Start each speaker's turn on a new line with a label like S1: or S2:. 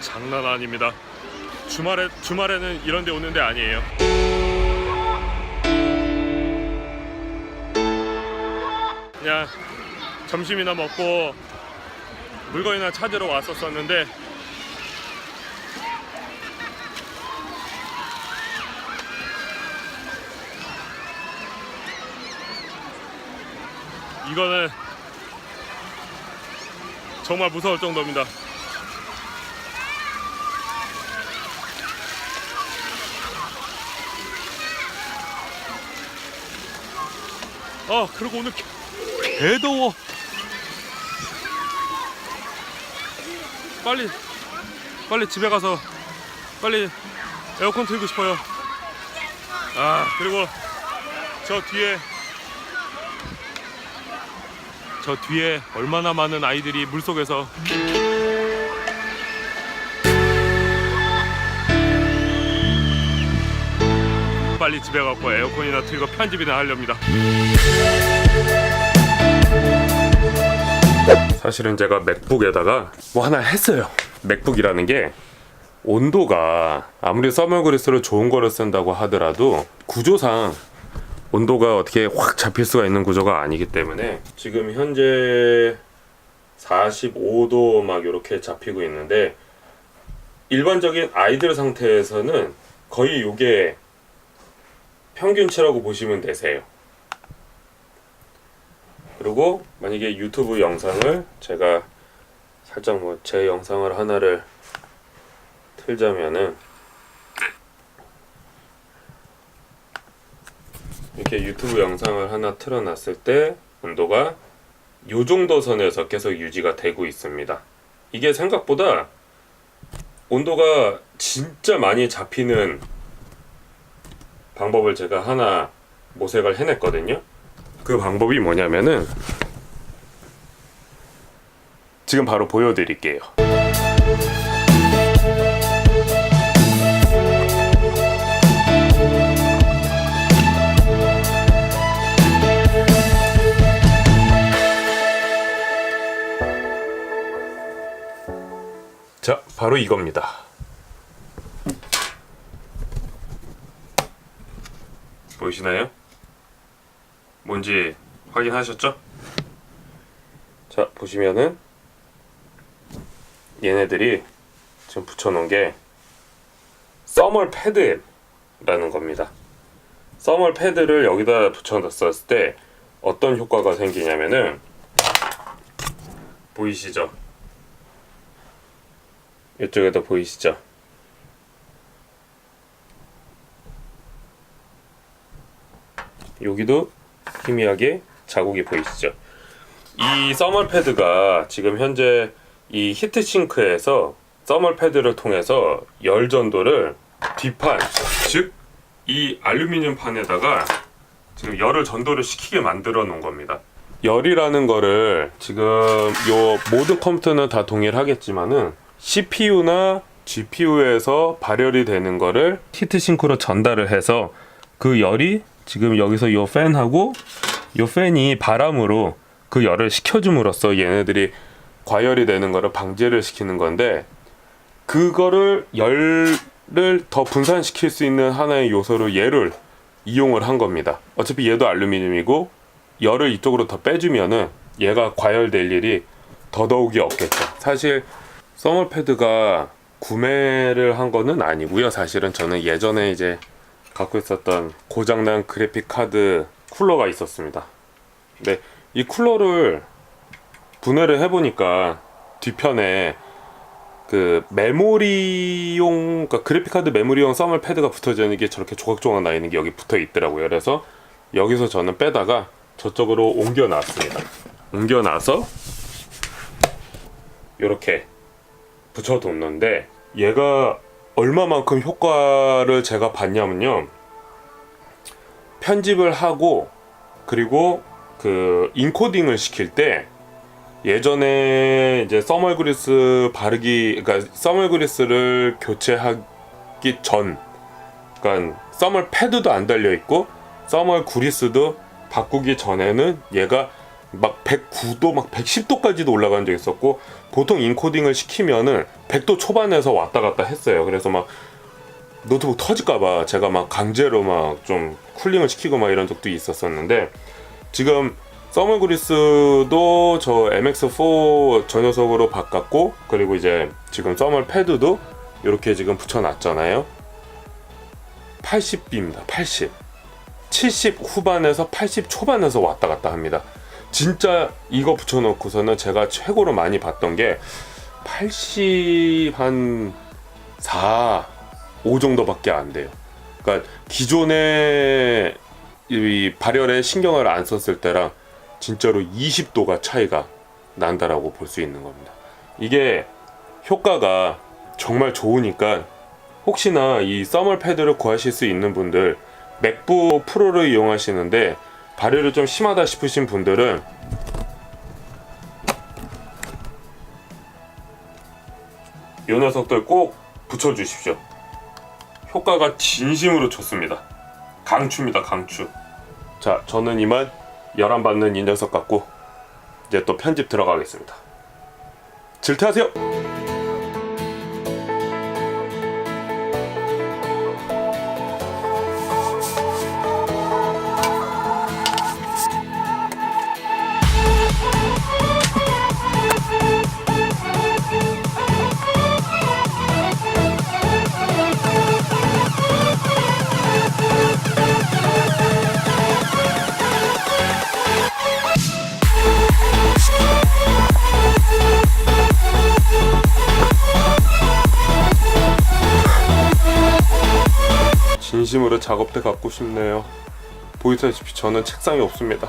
S1: 장난 아닙니다. 주말에 주말에는 이런 데 오는 데 아니에요. 그냥 점심이나 먹고 물건이나 찾으러 왔었었는데 이거는 정말 무서울 정도입니다. 아 그리고 오늘 개, 개 더워. 빨리 빨리 집에 가서 빨리 에어컨 틀고 싶어요. 아 그리고 저 뒤에 저 뒤에 얼마나 많은 아이들이 물 속에서 빨리 집에 가고 에어컨이나 틀고 편집이나 하렵니다. 사실은 제가 맥북에다가 뭐 하나 했어요. 맥북이라는 게 온도가 아무리 서머그리스로 좋은 거를 쓴다고 하더라도 구조상 온도가 어떻게 확 잡힐 수가 있는 구조가 아니기 때문에 지금 현재 45도 막 이렇게 잡히고 있는데 일반적인 아이들 상태에서는 거의 이게 평균치라고 보시면 되세요. 그리고 만약에 유튜브 영상을 제가 살짝 뭐 제 영상을 하나를 틀자면은 이렇게 유튜브 영상을 하나 틀어놨을 때 온도가 요 정도 선에서 계속 유지가 되고 있습니다. 이게 생각보다 온도가 진짜 많이 잡히는 방법을 제가 하나 모색을 해냈거든요. 그 방법이 뭐냐면은 지금 바로 보여드릴게요. 자, 바로 이겁니다. 보이시나요? 뭔지 확인하셨죠? 자, 보시면은 얘네들이 지금 붙여놓은 게 써멀 패드라는 겁니다. 써멀 패드를 여기다 붙여놨었을 때 어떤 효과가 생기냐면은 보이시죠? 이쪽에도 보이시죠? 여기도 희미하게 자국이 보이시죠? 이 써멀 패드가 지금 현재 이 히트싱크에서 써멀 패드를 통해서 열 전도를 뒷판, 즉 이 알루미늄 판에다가 지금 열을 전도를 시키게 만들어 놓은 겁니다. 열이라는 거를 지금 요 모든 컴퓨터는 다 동일하겠지만은 CPU나 GPU에서 발열이 되는 거를 히트싱크로 전달을 해서 그 열이 지금 여기서 요 팬하고 요 팬이 바람으로 그 열을 식혀줌으로써 얘네들이 과열이 되는 거를 방지를 시키는 건데 그거를 열을 더 분산시킬 수 있는 하나의 요소로 얘를 이용을 한 겁니다. 어차피 얘도 알루미늄이고 열을 이쪽으로 더 빼주면은 얘가 과열될 일이 더더욱이 없겠죠. 사실 써멀 패드가 구매를 한 거는 아니고요. 사실은 저는 예전에 이제 갖고 있었던 고장난 그래픽 카드 쿨러가 있었습니다. 근데 이 쿨러를 분해를 해보니까 뒤편에 그 메모리용 그러니까 그래픽 카드 메모리용 써멀 패드가 붙어져 있는 게 저렇게 조각조각 나 있는 게 여기 붙어 있더라고요. 그래서 여기서 저는 빼다가 저쪽으로 옮겨 놨습니다. 옮겨 놔서 이렇게 붙여 뒀는데 얘가 얼마만큼 효과를 제가 봤냐면요. 편집을 하고 그리고 그 인코딩을 시킬 때 예전에 이제 써멀 그리스 바르기 그러니까 써멀 그리스를 교체하기 전 그러니까 써멀 패드도 안 달려 있고 써멀 그리스도 바꾸기 전에는 얘가 막 109도 막 110도까지도 올라간 적 있었고 보통 인코딩을 시키면은 100도 초반에서 왔다 갔다 했어요. 그래서 막 노트북 터질까봐 제가 막 강제로 막 좀 쿨링을 시키고 막 이런 적도 있었었는데 지금 서멀 그리스도 저 MX4 저 녀석으로 바꿨고 그리고 이제 지금 서멀 패드도 이렇게 지금 붙여놨잖아요. 80B입니다. 80. 70 후반에서 80 초반에서 왔다 갔다 합니다. 진짜 이거 붙여놓고서는 제가 최고로 많이 봤던 게 80 한 4, 5 정도밖에 안 돼요. 그러니까 기존에 이 발열에 신경을 안 썼을 때랑 진짜로 20도가 차이가 난다라고 볼 수 있는 겁니다. 이게 효과가 정말 좋으니까 혹시나 이 서멀 패드를 구하실 수 있는 분들 맥북 프로를 이용하시는데 발열이 좀 심하다 싶으신 분들은 이 녀석들 꼭 붙여주십시오. 효과가 진심으로 좋습니다. 강추입니다, 강추. 자, 저는 이만 열안 받는 이 녀석 같고 이제 또 편집 들어가겠습니다. 질투하세요. 진심으로 작업대 갖고 싶네요. 보이다시피 저는 책상이 없습니다.